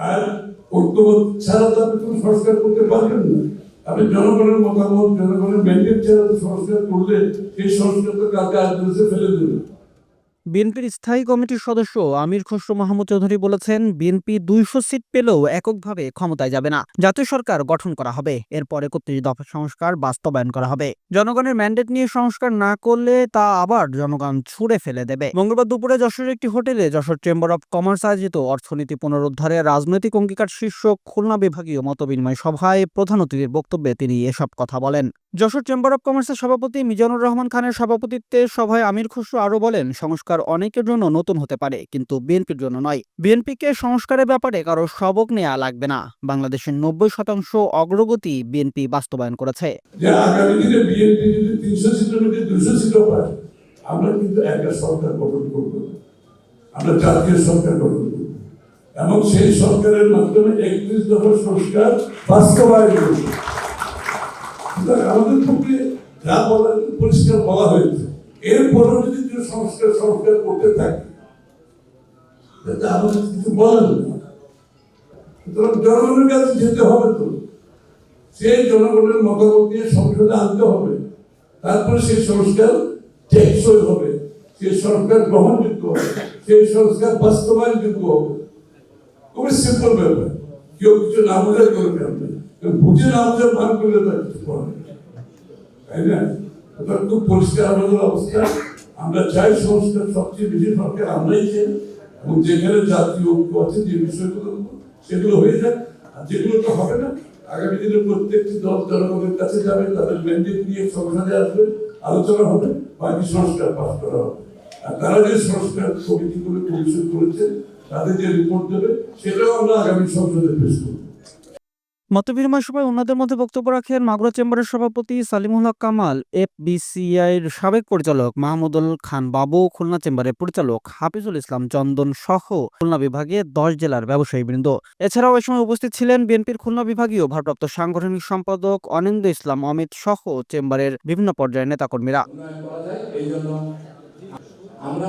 আর ঐক্যবোধ ছাড়া তো আপনি কোনো সংস্কার করতে পারবেন না। আপনি জনগণের মতামত, জনগণের ম্যান্ডেট ছাড়া তো সংস্কার করলে সেই সংস্কার তো আজ দিবসে ফেলে দেবে বিএনপির স্থায়ী কমিটির সদস্য আমির খসরু মাহমুদ চৌধুরী বলেছেন, বিএনপি দুইশো সিট পেলেও এককভাবে ক্ষমতায় যাবে না। জাতীয় সরকার গঠন করা হবে। এরপর একত্রিশ দফা সংস্কার বাস্তবায়ন করা হবে। জনগণের ম্যান্ডেট নিয়ে সংস্কার না করলে তা আবার জনগণ ছুড়ে ফেলে দেবে। মঙ্গলবার দুপুরে যশোরের একটি হোটেলে যশোর চেম্বার অব কমার্স আয়োজিত অর্থনীতি পুনরুদ্ধারে রাজনৈতিক অঙ্গীকার শীর্ষক খুলনা বিভাগীয় মতবিনিময় সভায় প্রধান অতিথির বক্তব্যে তিনি এসব কথা বলেন। যশোর চেম্বার অব কমার্সের সভাপতি মিজানুর রহমান খানের সভাপতিত্বে সভায় আমির খসরু আরও বলেন, সংস্কার অনেকের জন্য নতুন হতে পারে, কিন্তু বিএনপির জন্য নয়। বিএনপিকে সংস্কারের ব্যাপারে কারও সবক নেওয়া লাগবে না। বাংলাদেশের নব্বই শতাংশ অগ্রগতি বিএনপি বাস্তবায়ন করেছে। এবং সেই সরকারের মাধ্যমে একত্রিশ দফা সংস্কার বাস্তবায়ন আমাদের পক্ষে যা বলার পরিষ্কার বলা হয়েছে। এরপরেও যদি কেউ সংস্কার সংস্কার করতে থাকে তাতে আমাদের কিছু বলার নেই। সুতরাং জনগণের কাছে যেতে হবে তো। সেই জনগণের মতামত দিয়ে সংসদে আনতে হবে। তারপরে সেই সংস্কার টেকসই হবে। সেই সংস্কার গ্রহণযোগ্য হবে। সেই সংস্কার বাস্তবায়নযোগ্য হবে। খুবই সিম্পল ব্যাপার। কেউ কিছু না বোঝার করবে আপনি বোঝার ভান করলে তার তাই না? সুতরাং খুব পরিষ্কার আমাদের অবস্থা। আমরা চাই সংস্কার সবচেয়ে বেশি সরকার আমরাই চাই, এবং যেখানে জাতীয় ঐক্য আছে, যে বিষয়গুলো সেগুলো হয়ে যাক। আর যেগুলো তো হবে না, আগামী দিনে প্রত্যেকটি দল জনগণের কাছে যাবে, তাদের ম্যান্ডেট নিয়ে সংসদে আসবে, আলোচনা হবে, বাকি সংস্কার পাস করা হবে। আর তারা যে সংস্কার কমিটিগুলো কমিশন করেছে, তাদের যে রিপোর্ট দেবে, সেটাও আমরা আগামী সংসদে পেশ করব। মতবিনিময় সভায় অন্যদের মধ্যে বক্তব্য রাখেন মাগুরা চেম্বারের সভাপতি সালিমুল হক কামাল, এফবিসিআইয়ের সাবেক পরিচালক মাহমুদুল খান বাবু, খুলনা চেম্বারের পরিচালক হাফিজুল ইসলাম চন্দন সহ খুলনা বিভাগে দশ জেলার ব্যবসায়ী বৃন্দ এছাড়াও এ সময় উপস্থিত ছিলেন বিএনপির খুলনা বিভাগীয় ভারপ্রাপ্ত সাংগঠনিক সম্পাদক অনিন্দ ইসলাম, অমিত সহ চেম্বারের বিভিন্ন পর্যায়ের নেতাকর্মীরা। আমরা